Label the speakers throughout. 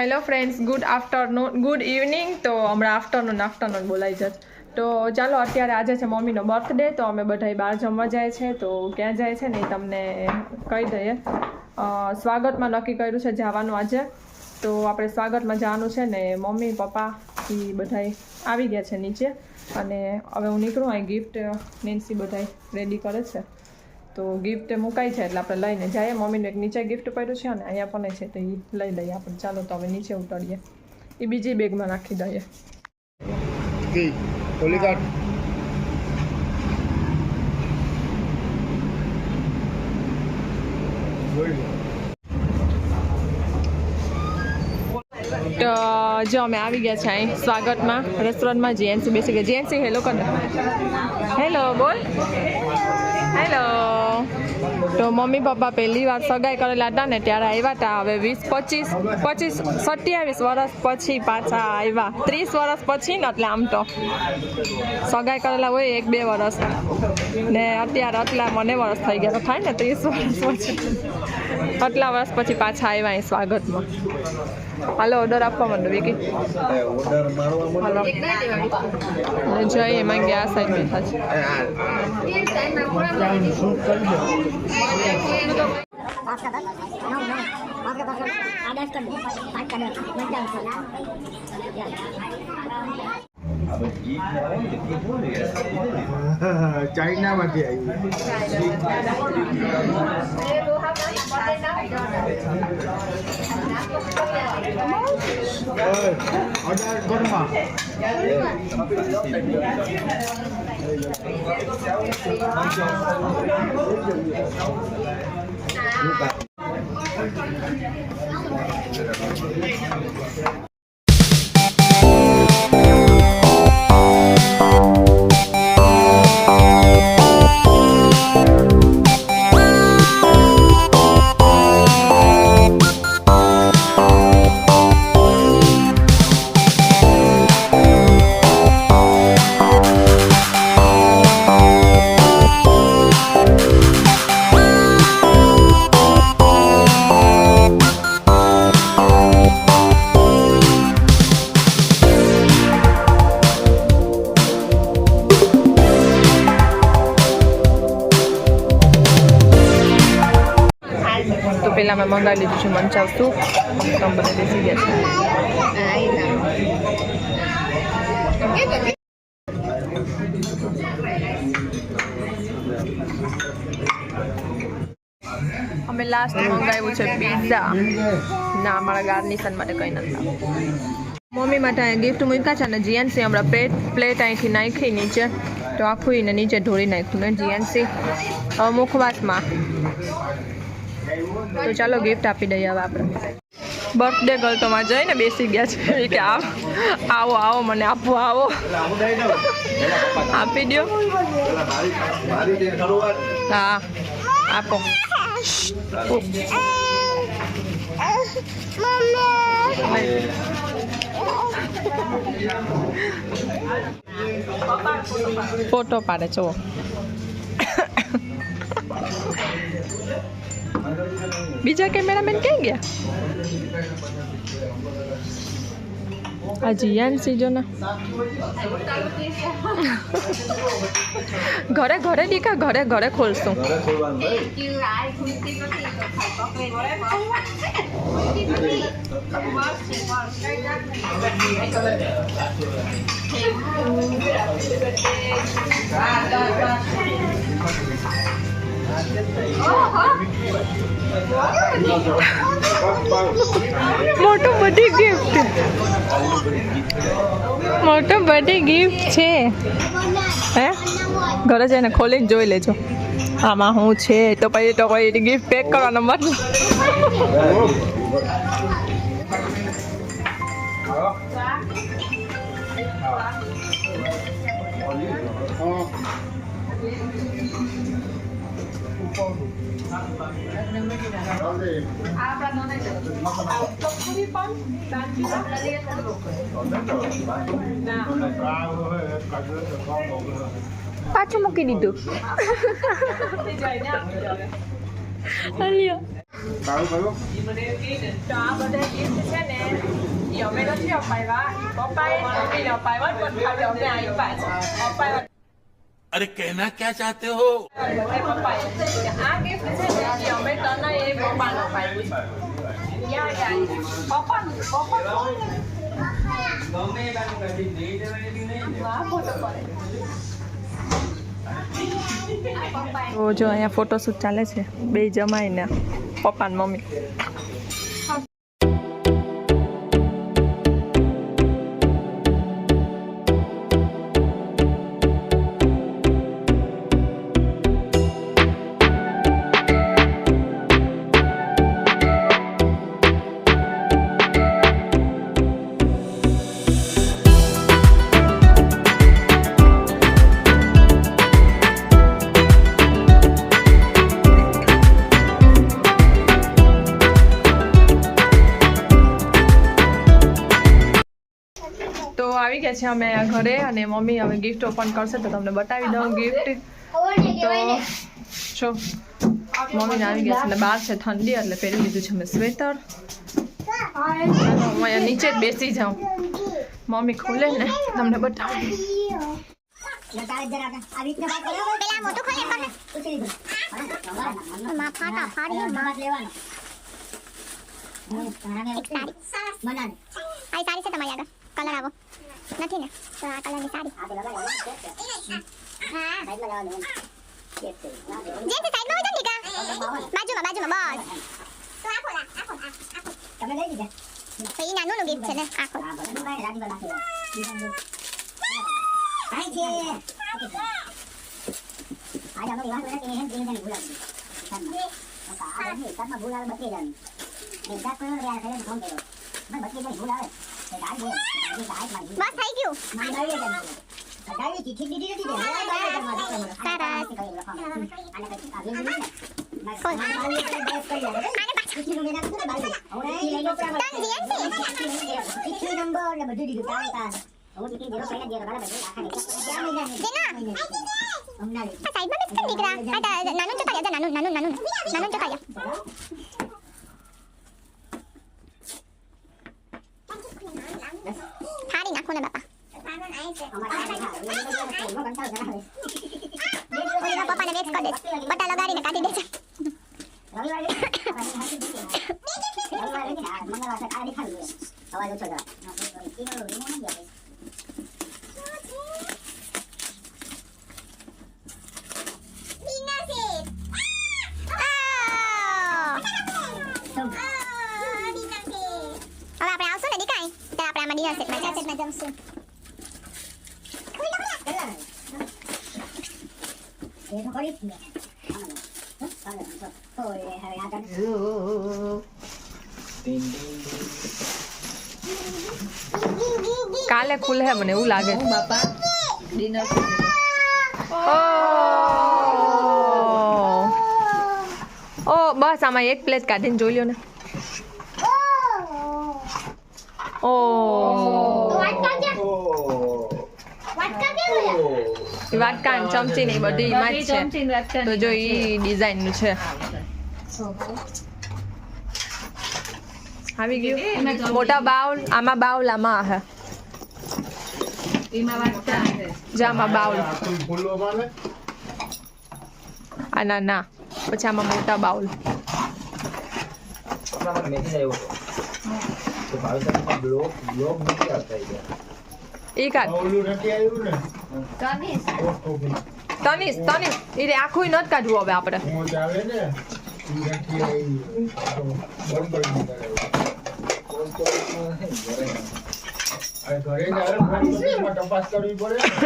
Speaker 1: Hello friends good afternoon good evening તો હમણાં afternoon afternoon બોલાઈ જત તો ચાલો, અત્યારે આજે છે મમ્મીનો બર્થડે તો અમે બધા બહાર જમવા જાય છે. તો ક્યાં જાય છે ને તમને કહી દઈએ. સ્વાગતમાં નક્કી કર્યું છે જવાનું આજે. તો આપણે સ્વાગતમાં જવાનું છે ને મમ્મી, પપ્પા એ બધા આવી ગયા છે નીચે. અને હવે હું નીકળું, અહીં ગિફ્ટ નેન્સી બધા રેડી કરે છે. તો ગિફ્ટ મુકાઈ છે એટલે આપણે લઈને જઈએ. મમ્મીને એક નીચે ગિફ્ટ પડ્યું છે અને અહીંયા પણ છે તો એ લઈ લઈએ આપણે. ચાલો તો હવે નીચે ઉતરીએ. એ બીજી બેગમાં નાખી દઈએ. તો જો અમે આવી ગયા છે અહીં સ્વાગતમાં. રેસ્ટોરન્ટમાં જીએનસી બેસી ગયા. જીએનસી હેલો કર હેલો બોલ. હેલો તો મમ્મી પપ્પા પહેલી વાર સગાઈ કરેલા હતા ને ત્યારે આવ્યા હતા હવે વીસ, પચીસ પચીસ, સત્યાવીસ વર્ષ પછી પાછા આવ્યા ત્રીસ વર્ષ પછી ને એટલે આમ તો. સગાઈ કરેલા હોય એક, બે વર્ષ ને અત્યારે આટલા મને વર્ષ થઈ ગયા. થાય ને ત્રીસ વર્ષ પછી? આટલા વર્ષ પછી પાછા આવ્યા અહીં સ્વાગતમાં. હાલો ઓર્ડર આપવા માંડો વિકી. હાલો. જઈએ એમાં ગયા સાઈડ બેઠા છે.
Speaker 2: ચાઇનામાંથી অর্ডার গরমা Thank you.
Speaker 1: તો પેલા મેં મંગાવી લીધું છે મંચાવ સૂપ. તમે બધા બેસી ગયા છે. અમે લાસ્ટ મંગાવ્યું છે પિઝા ના, અમારા ગાર્નિશન માટે કંઈ નથી મમ્મી માટે અહીંયા ગિફ્ટ મૂક્યા છે અને જીએનસી હમણાં પ્લેટ પ્લેટ અહીંથી નાખી નીચે. તો આખું એને નીચે ઢોળી નાખ્યું ને જીએનસી મુખવાસમાં. તો ચાલો ગિફ્ટ આપી દઈએ હવે આપણે. બર્થડે ગર્લ તો માં જઈને બેસી ગયા છે. કે આવ આવો આવો મને આપો, આવો. આપી દો હા, આપો. ફોટો પાડે જો બીજા કેમેરામેન ક્યાં ગયા? આ જીયાન જો ને ઘરે ઘરે દીકા ઘરે ઘરે ખોલશું મોટું બધી ગિફ્ટ મોટું બધી ગિફ્ટ છે. હે? ઘરે જઈને ખોલીને જોઈ લેજો. આમાં હું છે તો પછી તો પછી ગિફ્ટ પેક કરવાનો મત પાછું મૂકી દીધું. અલ્યો.
Speaker 2: સારું કયું
Speaker 1: તો નથી અપાવ્યા પપ્પાએ મમ્મીને અપાવ્યા પણ
Speaker 3: अरे कहना क्या चाहते हो
Speaker 1: બધા પપ્પાએ આ ગિફ્ટ છે ને ઈ અમે તને એ પપ્પાને અપાવ્યું છે યા યા પપ્પાનું પપ્પાનું વાહ, ફોટો પડે. તો જો અહીંયા ફોટોશૂટ ચાલે છે બે જમાઈને પપ્પા ને મમ્મી છે અમે ઘરે અને મમ્મી હવે ગિફ્ટ ઓપન કરશે તો તમને બતાવી દઉં ગિફ્ટ તો જો મમ્મીને આવી ગયા છે અને બહાર છે ઠંડી એટલે પહેરી લીધું છે મેં સ્વેટર. હું અહીંયા નીચે જ બેસી જાઉં. મમ્મી ખોલે ને તમને બતાવું.
Speaker 4: સાડી. છે તમારી આગળ. કલર આવો. નથી ને તો આ કલરની સાડી હા જે છે સાઈડમાં હોય તો નીકા બાજુમાં બાજુમાં બસ તો આ ખોલા આ ખોલા તમે લઈ લીધા તો ઈ નાનું ગિફ્ટ છે ને આ ખોલ કાઈ છે આજે અમે વિવાહ કર્યા કે એમ દિન દિન ભૂલાવી આ બધી કારમાં ભૂલ આવે બત્રી જણ એકદા કોઈ યાર કરે ફોન કર્યો મને બત્રી જણ ભૂલ આવે એ ગાડી દે ગાડી માં બસ થઈ ગયું મને આવી જાય ગાડી ચીઠી દીધી નથી દે સારા આને પછી આને પાછું ચીઠી મેં નાખ્યું ને બાજુ હવે લઈ લો પ્રાણ ચીઠી નંબર ને બધું દીધું તારે તાર હું ચીઠી જેરો પહેલા જેરો બરાબર આખા નીકળ હમણાં લે આ સાઈડમાં બેસ કર નીકળા આ તા- નાનું ચોકાડ્યા તા નાનું નાનું નાનું નાનું ચોકાડ્યા નાખો ને બાપા પપ્પાને વેચ કરી દે પટ્ટા લગાડીને કાઢી દે છે હવે આપણે આવશું ને દીકાઈ ત્યારે આપણે આમાં ડિનર સેટમાં જમશું એ તો કરી
Speaker 1: કાલે ખુલે હે મને એવું લાગે.
Speaker 5: બાપા. ડિનર
Speaker 1: ઓ. ઓ બસ આમાં એક પ્લેટ કાઢીને જોઈ લ્યો ને. ઓ. ઈ વાટકા ને ચમચી ને બધી એમાં જ છે. તો જો એ ડિઝાઇનનું છે. આવી ગયું. મોટા બાઉલ આમાં બાઉલ આમાં હે.
Speaker 5: છે
Speaker 1: બાઉલ. ના ના. પછી આમાં મોટા બાઉલ.
Speaker 6: મને તનિષ હતો તો ભાવિસામાં બ્લોગ બ્લોગ નથી આવતા ગયા
Speaker 1: ઈ કાઢ
Speaker 2: ઓલું નથી આવ્યું ને
Speaker 5: કનીશ
Speaker 2: ઓહો ભાઈ.
Speaker 1: તનીશ તનીશ ઈ આખું નથી કાઢવું હવે આપણે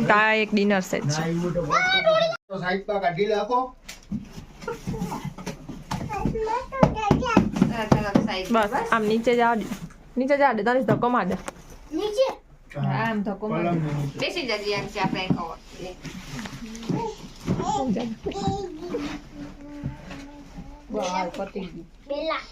Speaker 2: તો
Speaker 1: એક ડિનર સેટ
Speaker 2: કાઢી
Speaker 1: બસ આમ નીચે જા દે નીચે જા દે તનીશ ધક્કો માર દે
Speaker 5: આમ
Speaker 2: તો કોમ.
Speaker 5: બેસી જજે આંટી આપણે ખબર બસ પતિ ગયું
Speaker 4: બેલા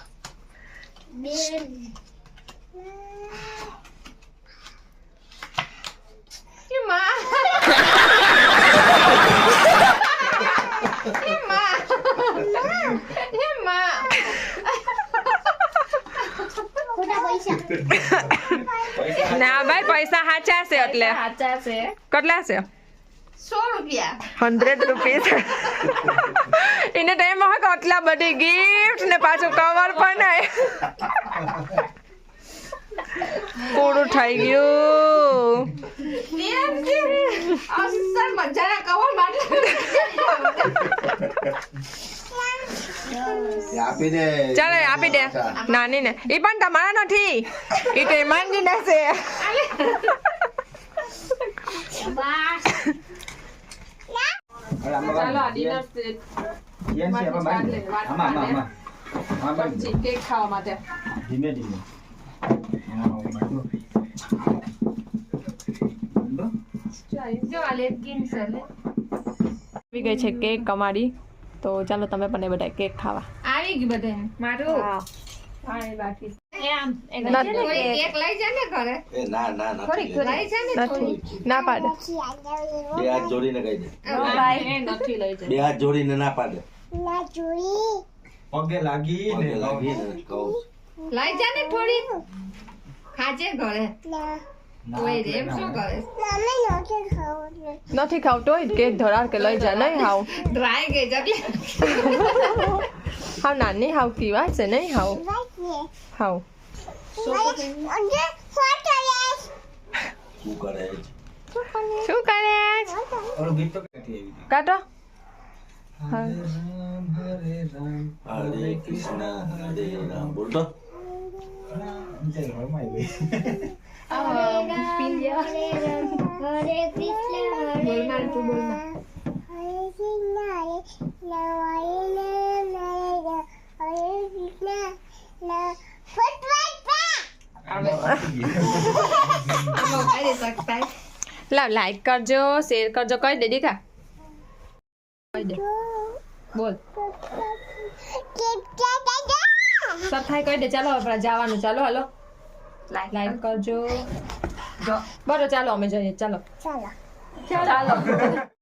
Speaker 4: પૈસા
Speaker 1: ના ભાઈ પૈસા સાચા છે એટલે.
Speaker 5: સાચા છે.
Speaker 1: કેટલા છે?
Speaker 5: સો રૂપિયા.
Speaker 1: Hundred rupees. એને ટાઈમ હોય કે આટલા બધી ગિફ્ટ ને પાછું કવર પણ પૂરું થઈ ગયું.
Speaker 5: કવર માટે
Speaker 6: આપી દે
Speaker 1: ચાલો આપી દે. નાની ને. એ પણ તમારા નથી. એ તો માંગી ને છે. ચાલો ડિનર. કેક ખાવા માટે.
Speaker 6: ધીમે ધીમે.
Speaker 1: આવી ગઈ છે કેક અમારી. તો ચાલો તમે પણ એ બધા કેક ખાવા.
Speaker 5: આવી ગયું બધે. મારું.
Speaker 1: હા.
Speaker 5: પાણી બાકી છે.
Speaker 1: એમ
Speaker 5: કોઈ કેક. લઈ જા ને ઘરે.
Speaker 6: એ ના ના નથી.
Speaker 5: લઈ જા ને થોડી
Speaker 1: નથી ના પાડે.
Speaker 6: બે હાથ જોડીને કહી દે
Speaker 1: એ નથી લઈ જાય
Speaker 6: બે હાથ જોડીને ના પાડે.
Speaker 2: પગે લાગી
Speaker 5: ને થોડી ખાજે ઘરે.
Speaker 1: નથી ખાવતો હોય કેક ધરાર કે લઈ જા નહીં હાવ.
Speaker 5: ડ્રાય કે એટલે
Speaker 1: હાવ નાની હાવ કીવા છે નહીં હાવ. હાવ.
Speaker 6: શું કરે?
Speaker 1: શું
Speaker 2: હરે
Speaker 6: કૃષ્ણ હરે રામ. બોલતો
Speaker 2: ચાલ રમાઈ
Speaker 5: બોલ માર તું બોલ માર. આમાં કાઢી શકતા
Speaker 1: લાવ લાઈક કરજો શેર કરજો કહી દે દીકા કહી દે. બોલ. સફાઈ કહી દે. ચાલો આપણે જવાનું. ચાલો હાલો. લાઈક કરજો બરો ચાલો અમે જઈએ ચાલો ચાલો